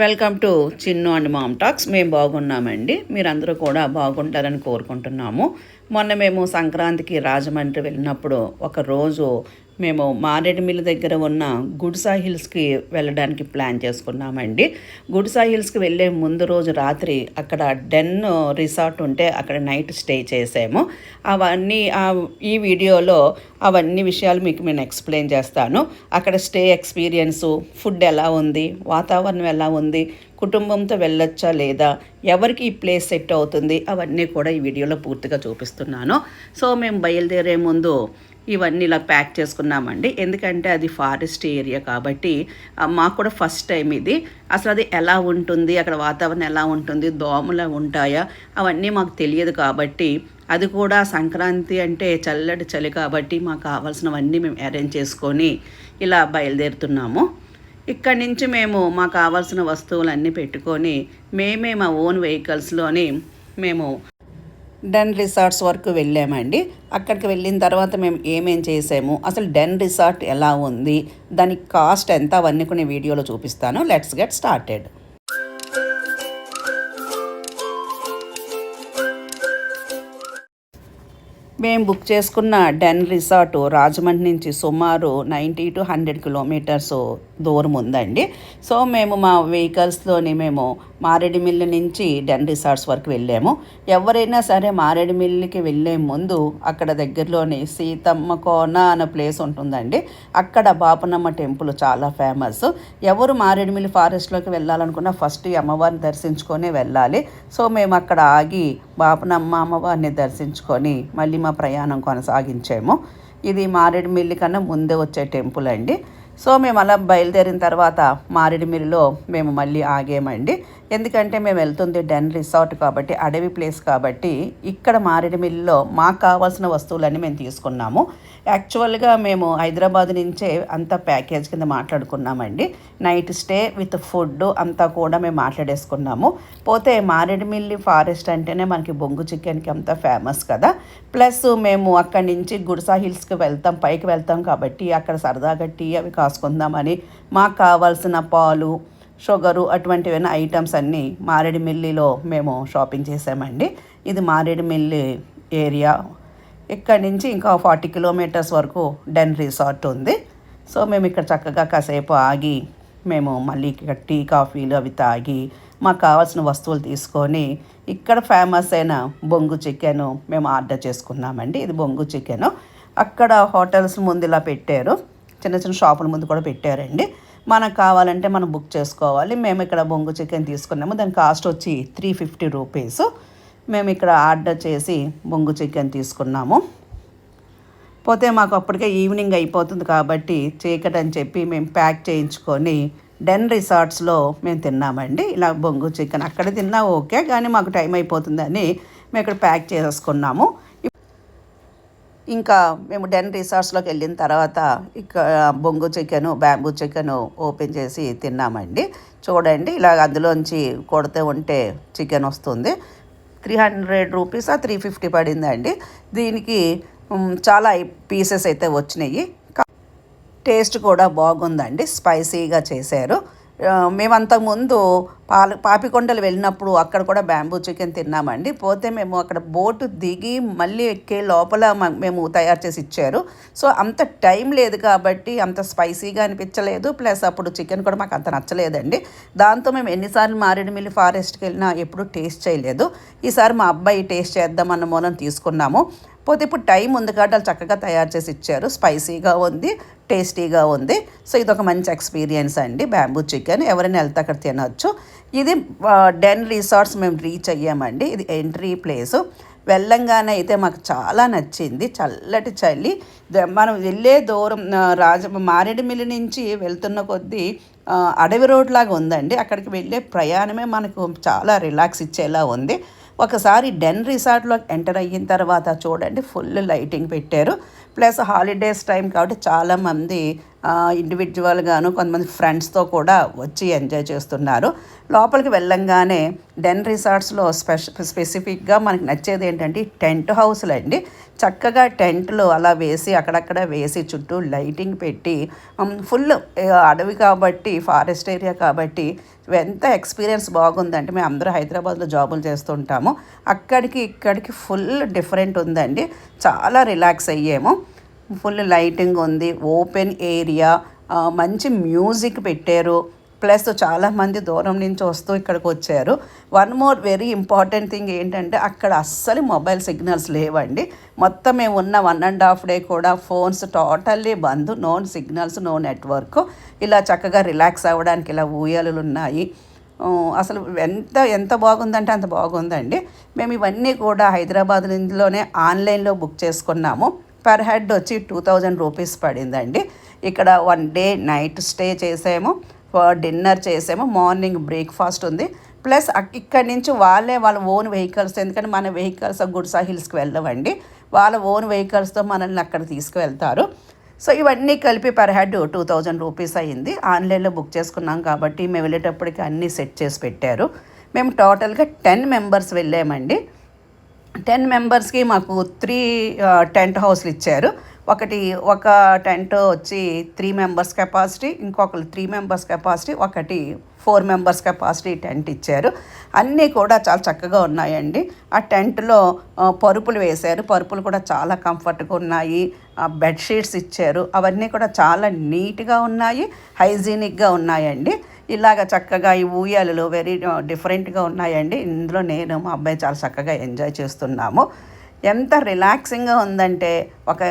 Welcome to Chinnu and mom talks. మేము బాగున్నామండి. మీరందరూ కూడా బాగుంటారని కోరుకుంటున్నాము. మొన్న మేము సంక్రాంతికి రాజమండ్రి వెళ్ళినప్పుడు ఒక రోజు మేము మారేడుమిల్లి దగ్గర ఉన్న గుడ్సా హిల్స్కి వెళ్ళడానికి ప్లాన్ చేసుకున్నామండి. గుడ్సా హిల్స్కి వెళ్ళే ముందు రోజు రాత్రి అక్కడ డెన్ రిసార్ట్ ఉంటే అక్కడ నైట్ స్టే చేసాము. అవన్నీ ఈ వీడియోలో అవన్నీ విషయాలు మీకు నేను ఎక్స్ప్లెయిన్ చేస్తాను. అక్కడ స్టే ఎక్స్పీరియన్సు ఫుడ్ ఎలా ఉంది వాతావరణం ఎలా ఉంది కుటుంబంతో వెళ్ళొచ్చా లేదా ఎవరికి ఈ ప్లేస్ సెట్ అవుతుంది అవన్నీ కూడా ఈ వీడియోలో పూర్తిగా చూపిస్తున్నాను. సో మేము బయలుదేరే ముందు ఇవన్నీ ఇలా ప్యాక్ చేసుకున్నామండి. ఎందుకంటే అది ఫారెస్ట్ ఏరియా కాబట్టి మాకు కూడా ఫస్ట్ టైం ఇది. అసలు అది ఎలా ఉంటుంది అక్కడ వాతావరణం ఎలా ఉంటుంది దోమలు ఉంటాయా అవన్నీ మాకు తెలియదు కాబట్టి అది కూడా సంక్రాంతి అంటే చల్లటి చలి కాబట్టి మాకు కావాల్సినవన్నీ మేము అరేంజ్ చేసుకొని ఇలా బయలుదేరుతున్నాము. ఇక్కడి నుంచి మేము మాకు కావాల్సిన వస్తువులన్నీ పెట్టుకొని మేమే మా ఓన్ వెహికల్స్లోని మేము డెన్ రిసార్ట్స్ వరకు వెళ్ళామండి. అక్కడికి వెళ్ళిన తర్వాత మేము ఏమేం చేసాము? అసలు డెన్ రిసార్ట్ ఎలా ఉంది? దాని కాస్ట్ ఎంత? అవన్నీ కొన్ని వీడియోలో చూపిస్తాను. లెట్స్ గెట్ స్టార్టెడ్ మేము బుక్ చేసుకున్న డెన్ రిసార్ట్ రాజమండ్రి నుంచి సుమారు నైంటీ టు హండ్రెడ్ కిలోమీటర్స్ దూరం ఉందండి. సో మేము మా వెహికల్స్లోని మేము మారేడుమిల్లి నుంచి డెన్ రిసార్ట్స్ వరకు వెళ్ళాము. ఎవరైనా సరే మారేడుమిల్లికి వెళ్ళే ముందు అక్కడ దగ్గరలోని సీతమ్మ కోన అనే ప్లేస్ ఉంటుందండి. అక్కడ బాపనమ్మ టెంపుల్ చాలా ఫేమస్. ఎవరు మారేడుమిల్లి ఫారెస్ట్లోకి వెళ్ళాలనుకున్నా ఫస్ట్ ఈ అమ్మవారిని దర్శించుకొని వెళ్ళాలి. సో మేము అక్కడ ఆగి బాపనమ్మ అమ్మవారిని దర్శించుకొని మళ్ళీ మా ప్రయాణం కొనసాగించాము. ఇది మారేడుమిల్లి కన్నా ముందే వచ్చే టెంపుల్ అండి. సో మేము అలా బయలుదేరిన తర్వాత మారేడుమిల్లిలో మేము మళ్ళీ ఆగామండి. ఎందుకంటే మేము వెళ్తుంది డెన్ రిసార్ట్ కాబట్టి అడవి ప్లేస్ కాబట్టి ఇక్కడ మారేడుమిల్లిలో మాకు కావాల్సిన వస్తువులన్నీ మేము తీసుకున్నాము. యాక్చువల్గా మేము హైదరాబాద్ నుంచే అంతా ప్యాకేజ్ కింద మాట్లాడుకున్నామండి. నైట్ స్టే విత్ ఫుడ్ అంతా కూడా మేము మాట్లాడేసుకున్నాము. పోతే మారేడుమిల్లి ఫారెస్ట్ అంటేనే మనకి బొంగు చికెన్కి అంతా ఫేమస్ కదా. ప్లస్ మేము అక్కడి నుంచి గుడిసా హిల్స్కి వెళ్తాం పైకి వెళ్తాం కాబట్టి అక్కడ సరదాగా టీ అవి రాసుకుందామని. మాకు కావాల్సిన పాలు షుగరు అటువంటివైన ఐటమ్స్ అన్నీ మారేడుమిల్లిలో మేము షాపింగ్ చేసామండి ఇది మారేడుమిల్లి ఏరియా. ఇక్కడి నుంచి ఇంకా ఫార్టీ కిలోమీటర్స్ వరకు డెన్ రిసార్ట్ ఉంది. సో మేము ఇక్కడ చక్కగా కాసేపు ఆగి మేము మళ్ళీ ఇక్కడ టీ కాఫీలు అవి తాగి మాకు కావాల్సిన వస్తువులు తీసుకొని ఇక్కడ ఫేమస్ అయిన బొంగు చికెన్ మేము ఆర్డర్ చేసుకున్నామండి. ఇది బొంగు చికెను. అక్కడ హోటల్స్ ముందు ఇలా పెట్టారు. చిన్న చిన్న షాపుల ముందు కూడా పెట్టారండి. మనకు కావాలంటే మనం బుక్ చేసుకోవాలి. మేము ఇక్కడ బొంగు చికెన్ తీసుకున్నాము. దాని కాస్ట్ వచ్చి త్రీ ఫిఫ్టీ రూపీస్. మేము ఇక్కడ ఆర్డర్ చేసి బొంగు చికెన్ తీసుకున్నాము. పోతే మాకు అప్పటికే ఈవినింగ్ అయిపోతుంది కాబట్టి చీకటి అని చెప్పి మేము ప్యాక్ చేయించుకొని డెన్ రిసార్ట్స్లో మేము తిన్నామండి. ఇలా బొంగు చికెన్ అక్కడ తిన్నా ఓకే కానీ మాకు టైం అయిపోతుందని మేము ఇక్కడ ప్యాక్ చేసుకున్నాము ఇంకా మేము డెన్ రిసార్ట్స్లోకి వెళ్ళిన తర్వాత ఇక్కడ బొంగు చికెను బ్యాంబూ చికెను ఓపెన్ చేసి తిన్నామండి. చూడండి ఇలా అందులోంచి కొడితే ఉంటే చికెన్ వస్తుంది. Three hundred rupees three fifty పడిందండి. దీనికి చాలా పీసెస్ అయితే వచ్చినాయి. టేస్ట్ కూడా బాగుందండి. స్పైసీగా చేశారు. ఆ, మేము అంతకుముందు పాల పాపికొండలు వెళ్ళినప్పుడు అక్కడ కూడా బ్యాంబూ చికెన్ తిన్నామండి. పోతే మేము అక్కడ బోటు దిగి మళ్ళీ ఎక్కే లోపల మేము తయారు చేసి ఇచ్చారు. సో అంత టైం లేదు కాబట్టి అంత స్పైసీగా అనిపించలేదు. ప్లస్ అప్పుడు చికెన్ కూడా మాకు అంత నచ్చలేదండి. దాంతో మేము ఎన్నిసార్లు మారేడుమిల్లి ఫారెస్ట్కి వెళ్ళినా ఎప్పుడూ టేస్ట్ చేయలేదు. ఈసారి మా అబ్బాయి టేస్ట్ చేద్దామన్న మూలం తీసుకున్నాము. పోతే ఇప్పుడు టైం ఉంది కాబట్టి వాళ్ళు చక్కగా తయారు చేసి ఇచ్చారు. స్పైసీగా ఉంది టేస్టీగా ఉంది. సో ఇది ఒక మంచి ఎక్స్పీరియన్స్ అండి. Bamboo chicken. ఎవరైనా వెళ్తే అక్కడ తినొచ్చు. ఇది డెన్ రిసార్ట్స్ మేము రీచ్ అయ్యామండి. ఇది ఎంట్రీ ప్లేసు. వెళ్ళంగానే అయితే మాకు చాలా నచ్చింది. చల్లటి చలి. మనం వెళ్ళే దూరం రాజ మారేడుమిల్లి నుంచి వెళ్తున్న కొద్దీ అడవి రోడ్ లాగా ఉందండి. అక్కడికి వెళ్ళే ప్రయాణమే మనకు చాలా రిలాక్స్ ఇచ్చేలా ఉంది. ఒకసారి డెన్ రిసార్ట్లో ఎంటర్ అయిన తర్వాత చూడండి ఫుల్ లైటింగ్ పెట్టారు. ప్లస్ హాలిడేస్ టైం కాబట్టి చాలామంది ఇండివిజువల్గాను కొంతమంది ఫ్రెండ్స్తో కూడా వచ్చి ఎంజాయ్ చేస్తున్నారు. లోపలికి వెళ్ళంగానే డెన్ రిసార్ట్స్లో స్పెష స్పెసిఫిక్గా మనకి నచ్చేది ఏంటంటే టెంట్ హౌస్లు అండి. చక్కగా టెంట్లు అలా వేసి అక్కడక్కడ వేసి చుట్టూ లైటింగ్ పెట్టి ఫుల్ అడవి కాబట్టి ఫారెస్ట్ ఏరియా కాబట్టి ఎంత ఎక్స్పీరియన్స్ బాగుందంటే మేము అందరూ హైదరాబాద్లో జాబులు చేస్తుంటాము. అక్కడికి ఇక్కడికి ఫుల్ డిఫరెంట్ ఉందండి. చాలా రిలాక్స్ అయ్యాము. ఫుల్ లైటింగ్ ఉంది ఓపెన్ ఏరియా మంచి మ్యూజిక్ పెట్టారు. ప్లస్ చాలామంది దూరం నుంచి వస్తూ ఇక్కడికి వచ్చారు. One more very important thing ఏంటంటే అక్కడ అస్సలు మొబైల్ సిగ్నల్స్ లేవండి. మొత్తం మేము ఉన్న వన్ అండ్ హాఫ్ డే కూడా ఫోన్స్ టోటల్లీ బంద్ నో సిగ్నల్స్ నో నెట్వర్క్. ఇలా చక్కగా రిలాక్స్ అవ్వడానికి ఇలా ఊయలు ఉన్నాయి. అసలు ఎంత ఎంత బాగుందంటే అంత బాగుందండి. మేము ఇవన్నీ కూడా హైదరాబాద్ ఆన్లైన్లో బుక్ చేసుకున్నాము. పర్ హెడ్ వచ్చి టూ థౌజండ్ రూపీస్ పడిందండి. ఇక్కడ వన్ డే నైట్ స్టే చేసాము డిన్నర్ చేసాము మార్నింగ్ బ్రేక్ఫాస్ట్ ఉంది. ప్లస్ ఇక్కడి నుంచి వాళ్ళే వాళ్ళ ఓన్ వెహికల్స్ ఎందుకంటే మన వెహికల్స్ గుడ్సా హిల్స్కి వెళ్ళవండి. వాళ్ళ ఓన్ వెహికల్స్తో మనల్ని అక్కడ తీసుకువెళ్తారు. సో ఇవన్నీ కలిపి per head two thousand rupees అయ్యింది. ఆన్లైన్లో బుక్ చేసుకున్నాం కాబట్టి మేము వెళ్ళేటప్పటికి అన్నీ సెట్ చేసి పెట్టారు. మేము టోటల్గా టెన్ మెంబర్స్ వెళ్ళామండి. టెన్ మెంబర్స్కి మాకు త్రీ టెంట్ హౌస్లు ఇచ్చారు. ఒకటి ఒక టెంట్ వచ్చి త్రీ మెంబర్స్ కెపాసిటీ ఇంకొకరు త్రీ మెంబర్స్ కెపాసిటీ ఒకటి ఫోర్ మెంబర్స్ కెపాసిటీ టెంట్ ఇచ్చారు. అన్నీ కూడా చాలా చక్కగా ఉన్నాయండి. ఆ టెంట్లో పరుపులు వేశారు. పరుపులు కూడా చాలా కంఫర్ట్గా ఉన్నాయి. ఆ, బెడ్షీట్స్ ఇచ్చారు. అవన్నీ కూడా చాలా నీట్గా ఉన్నాయి. హైజీనిక్గా ఉన్నాయండి. ఇలాగ చక్కగా ఈ ఊయాలలో వెరీ డిఫరెంట్గా ఉన్నాయండి. ఇందులో నేను మా అబ్బాయి చాలా చక్కగా ఎంజాయ్ చేస్తున్నాము. ఎంత రిలాక్సింగ్గా ఉందంటే ఒక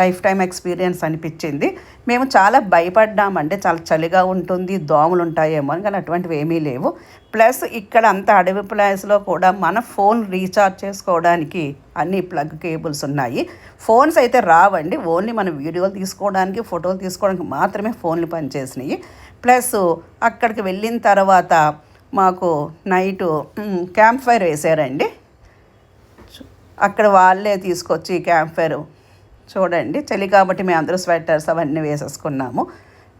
లైఫ్ టైం ఎక్స్పీరియన్స్ అనిపించింది. మేము చాలా భయపడ్డామంటే చాలా చలిగా ఉంటుంది దోమలు ఉంటాయేమో అని కానీ అటువంటివి ఏమీ లేవు. ప్లస్ ఇక్కడ అంత అడవి ప్లేస్లో కూడా మన ఫోన్ రీఛార్జ్ చేసుకోవడానికి అన్ని ప్లగ్ కేబుల్స్ ఉన్నాయి. ఫోన్స్ అయితే రావండి. ఓన్లీ మన వీడియోలు తీసుకోవడానికి ఫోటోలు తీసుకోవడానికి మాత్రమే ఫోన్లు పనిచేసినాయి. ప్లస్ అక్కడికి వెళ్ళిన తర్వాత మాకు నైటు క్యాంప్ ఫైర్ వేసారండి అక్కడ వాళ్ళే తీసుకొచ్చి క్యాంప్ ఫైర్ చూడండి. చలి కాబట్టి మేము అందరూ స్వెటర్స్ అవన్నీ వేసేసుకున్నాము.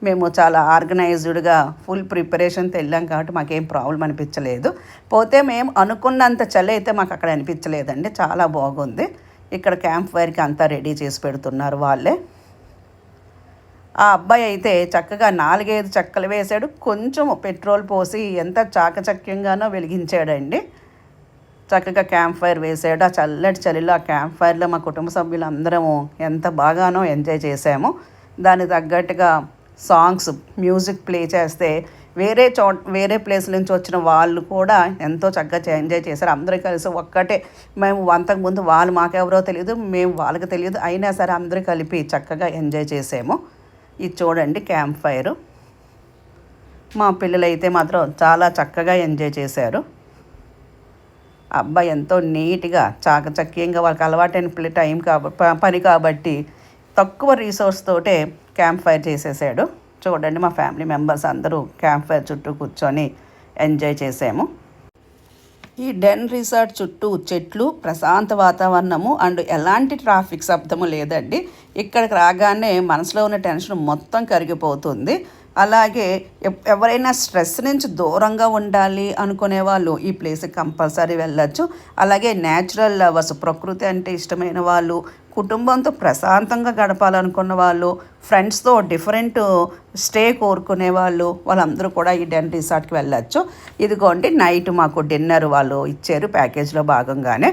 మేము చాలా ఆర్గనైజ్డ్గా ఫుల్ ప్రిపరేషన్తో వెళ్ళాం కాబట్టి మాకేం ప్రాబ్లం అనిపించలేదు. పోతే మేము అనుకున్నంత చలి అయితే మాకు అక్కడ అనిపించలేదండి. చాలా బాగుంది. ఇక్కడ క్యాంప్ ఫైర్కి అంతా రెడీ చేసి పెడుతున్నారు వాళ్ళే. ఆ అబ్బాయి అయితే చక్కగా నాలుగైదు చెక్కలు వేశాడు. కొంచెం పెట్రోల్ పోసి ఎంత చాకచక్యంగానో వెలిగించాడండి. చక్కగా క్యాంప్ ఫైర్ వేసాడు ఆ చల్లటి చలిలో ఆ క్యాంప్ ఫైర్లో మా కుటుంబ సభ్యులందరము ఎంత బాగానో ఎంజాయ్ చేసాము దానికి తగ్గట్టుగా సాంగ్స్ మ్యూజిక్ ప్లే చేస్తే వేరే చో వేరే ప్లేస్ నుంచి వచ్చిన వాళ్ళు కూడా ఎంతో చక్కగా ఎంజాయ్ చేశారు. అందరూ కలిసి ఒక్కటే. మేము అంతకుముందు వాళ్ళు మాకెవరో తెలియదు మేము వాళ్ళకి తెలియదు అయినా సరే అందరూ కలిపి చక్కగా ఎంజాయ్ చేసాము ఇది చూడండి క్యాంప్ ఫైర్. మా పిల్లలైతే మాత్రం చాలా చక్కగా ఎంజాయ్ చేశారు. అబ్బాయి ఎంతో నీట్గా చాకచక్యంగా వాళ్ళకి అలవాటైన పిల్ల టైం కాబట్టి పని కాబట్టి తక్కువ రీసోర్స్ తోటే క్యాంప్ ఫైర్ చేసేసాడు. చూడండి మా ఫ్యామిలీ మెంబర్స్ అందరూ క్యాంప్ ఫైర్ చుట్టూ కూర్చొని ఎంజాయ్ చేసాము. ఈ డెన్ రిసార్ట్ చుట్టూ చెట్లు ప్రశాంత వాతావరణము అండ్ ఎలాంటి ట్రాఫిక్ శబ్దము లేదండి. ఇక్కడికి రాగానే మనసులో ఉన్న టెన్షన్ మొత్తం కరిగిపోతుంది. అలాగే ఎవరైనా స్ట్రెస్ నుంచి దూరంగా ఉండాలి అనుకునే వాళ్ళు ఈ ప్లేస్కి కంపల్సరీ వెళ్ళొచ్చు. అలాగే న్యాచురల్ లవర్స్ ప్రకృతి అంటే ఇష్టమైన వాళ్ళు కుటుంబంతో ప్రశాంతంగా గడపాలనుకున్న వాళ్ళు ఫ్రెండ్స్తో డిఫరెంట్ స్టే కోరుకునే వాళ్ళు వాళ్ళందరూ కూడా ఈ డెన్ రిసార్ట్కి వెళ్ళొచ్చు. ఇదిగోండి నైట్ మాకు డిన్నర్ వాళ్ళు ఇచ్చారు ప్యాకేజ్లో భాగంగానే.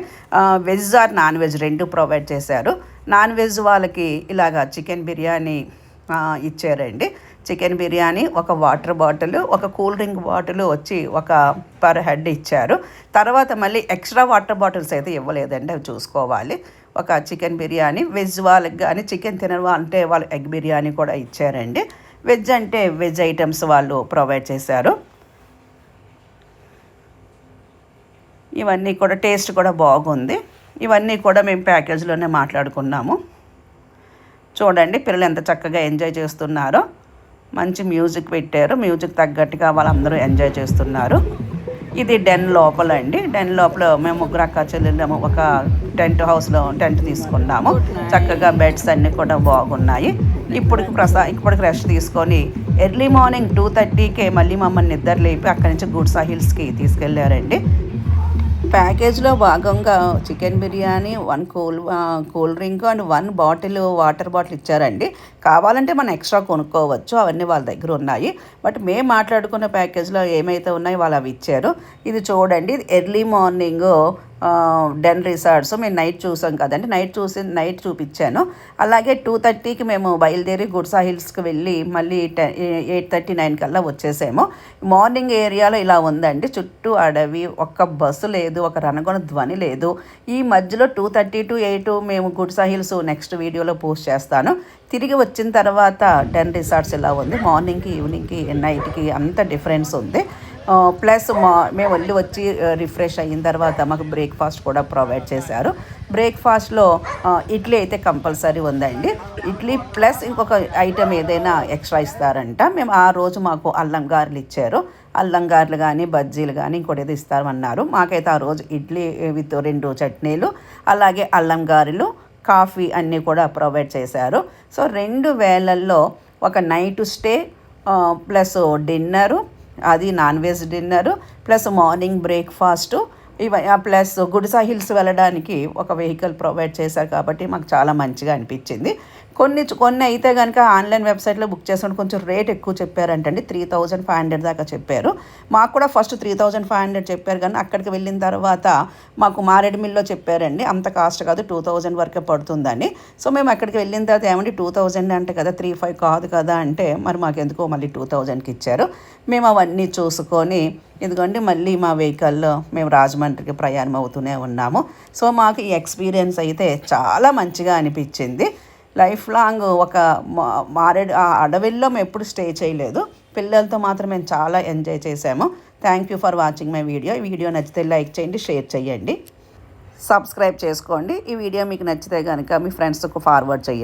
వెజ్ ఆర్ నాన్ వెజ్ రెండు ప్రొవైడ్ చేశారు. నాన్ వెజ్ వాళ్ళకి ఇలాగా చికెన్ బిర్యానీ ఇచ్చారండి. చికెన్ బిర్యానీ ఒక వాటర్ బాటిల్ ఒక కూల్ డ్రింక్ బాటిల్ వచ్చి ఒక పర్ హెడ్ ఇచ్చారు. తర్వాత మళ్ళీ ఎక్స్ట్రా వాటర్ బాటిల్స్ అయితే ఇవ్వలేదండి అవి చూసుకోవాలి. ఒక చికెన్ బిర్యానీ వెజ్ వాళ్ళకి కానీ చికెన్ తినరు అంటే వాళ్ళు ఎగ్ బిర్యానీ కూడా ఇచ్చారండి. వెజ్ అంటే వెజ్ ఐటమ్స్ వాళ్ళు ప్రొవైడ్ చేశారు. ఇవన్నీ కూడా టేస్ట్ కూడా బాగుంది. ఇవన్నీ కూడా మేము ప్యాకేజ్లోనే మాట్లాడుకున్నాము. చూడండి పిల్లలు ఎంత చక్కగా ఎంజాయ్ చేస్తున్నారో. మంచి మ్యూజిక్ పెట్టారు. మ్యూజిక్ తగ్గట్టుగా వాళ్ళందరూ ఎంజాయ్ చేస్తున్నారు. ఇది డెన్ లోపల అండి డెన్ లోపల మేము ముగ్గురు అక్క చెల్లెళ్ళము ఒక టెంట్ హౌస్లో టెంట్ తీసుకున్నాము. చక్కగా బెడ్స్ అన్నీ కూడా బాగున్నాయి. ఇప్పటికి ప్రసా ఇప్పటికి రెస్ట్ తీసుకొని ఎర్లీ మార్నింగ్ టూ థర్టీకే మళ్ళీ మమ్మల్ని నిద్ర లేపి అక్కడి నుంచి గుడ్సా హిల్స్కి తీసుకెళ్ళారండి ప్యాకేజ్లో భాగంగా chicken biryani one cool cool drink and one bottle water bottle ఇచ్చారండి. కావాలంటే మనం ఎక్స్ట్రా కొనుక్కోవచ్చు అవన్నీ వాళ్ళ దగ్గర ఉన్నాయి. బట్ మేము మాట్లాడుకున్న ప్యాకేజ్లో ఏమైతే ఉన్నాయో వాళ్ళు అవి ఇచ్చారు. ఇది చూడండి ఎర్లీ మార్నింగ్ డెన్ రిసార్ట్స్ మేము నైట్ చూసాం కదండి. నైట్ చూసి నైట్ చూపించాను. అలాగే టూ థర్టీకి మేము బయలుదేరి గుడ్సా హిల్స్కి వెళ్ళి మళ్ళీ టెన్ ఎయిట్ థర్టీ నైన్ కల్లా వచ్చేసాము. మార్నింగ్ ఏరియాలో ఇలా ఉందండి. చుట్టూ అడవి ఒక్క బస్సు లేదు ఒక రణగొన ధ్వని లేదు. ఈ మధ్యలో టూ థర్టీ టు ఎయిట్ మేము గుడ్సా హిల్స్ నెక్స్ట్ వీడియోలో పోస్ట్ చేస్తాను. తిరిగి వచ్చిన తర్వాత టెన్ రిసార్ట్స్ ఇలా ఉంది. మార్నింగ్కి ఈవినింగ్కి నైట్కి అంత డిఫరెన్స్ ఉంది. ప్లస్ మా మేము వెళ్ళి వచ్చి రిఫ్రెష్ అయిన తర్వాత మాకు బ్రేక్ఫాస్ట్ కూడా ప్రొవైడ్ చేశారు. బ్రేక్ఫాస్ట్లో ఇడ్లీ అయితే కంపల్సరీ ఉందండి. ఇడ్లీ ప్లస్ ఇంకొక ఐటెం ఏదైనా ఎక్స్ట్రా ఇస్తారంట. మేము ఆ రోజు మాకు అల్లం గారెలు ఇచ్చారు. అల్లం గారెలు కానీ బజ్జీలు కానీ ఇంకోటి ఏదో ఇస్తామన్నారు. మాకైతే ఆ రోజు ఇడ్లీ విత్ రెండు చట్నీలు అలాగే అల్లం గారెలు కాఫీ అన్నీ కూడా ప్రొవైడ్ చేశారు. సో రెండు వేలల్లో ఒక నైట్ స్టే ప్లస్ డిన్నరు అది non veg dinner plus morning breakfast. ఇవ ప్లస్ గుడిసా హిల్స్ వెళ్ళడానికి ఒక వెహికల్ ప్రొవైడ్ చేశారు కాబట్టి మాకు చాలా మంచిగా అనిపించింది. కొన్ని కొన్ని అయితే కనుక ఆన్లైన్ వెబ్సైట్లో బుక్ చేసుకుంటే కొంచెం రేట్ ఎక్కువ చెప్పారంటండి. త్రీ థౌజండ్ ఫైవ్ హండ్రెడ్ దాకా చెప్పారు. మాకు కూడా first three thousand five hundred చెప్పారు కానీ అక్కడికి వెళ్ళిన తర్వాత మాకు మారేడుమిల్లో చెప్పారండి. అంత కాస్ట్ కాదు టూ థౌజండ్ వరకే పడుతుందని సో మేము అక్కడికి వెళ్ళిన తర్వాత ఏమండి టూ థౌజండ్ అంటే కదా త్రీ ఫైవ్ కాదు కదా అంటే మరి మాకు ఎందుకో మళ్ళీ టూ థౌజండ్కి ఇచ్చారు. మేము అవన్నీ చూసుకొని ఎందుకంటే మళ్ళీ మా వెహికల్లో మేము రాజమండ్రికి ప్రయాణం అవుతూనే ఉన్నాము. సో మాకు ఈ ఎక్స్పీరియన్స్ అయితే చాలా మంచిగా అనిపించింది. లైఫ్ లాంగ్ ఒక మారేడు ఆ అడవిల్లో మేము ఎప్పుడు స్టే చేయలేదు. పిల్లలతో మాత్రం మేము చాలా ఎంజాయ్ చేసాము thank you for watching my video ఈ వీడియో నచ్చితే లైక్ చేయండి షేర్ చేయండి. సబ్స్క్రైబ్ చేసుకోండి. ఈ వీడియో మీకు నచ్చితే కనుక మీ ఫ్రెండ్స్కి ఫార్వర్డ్ చేయండి.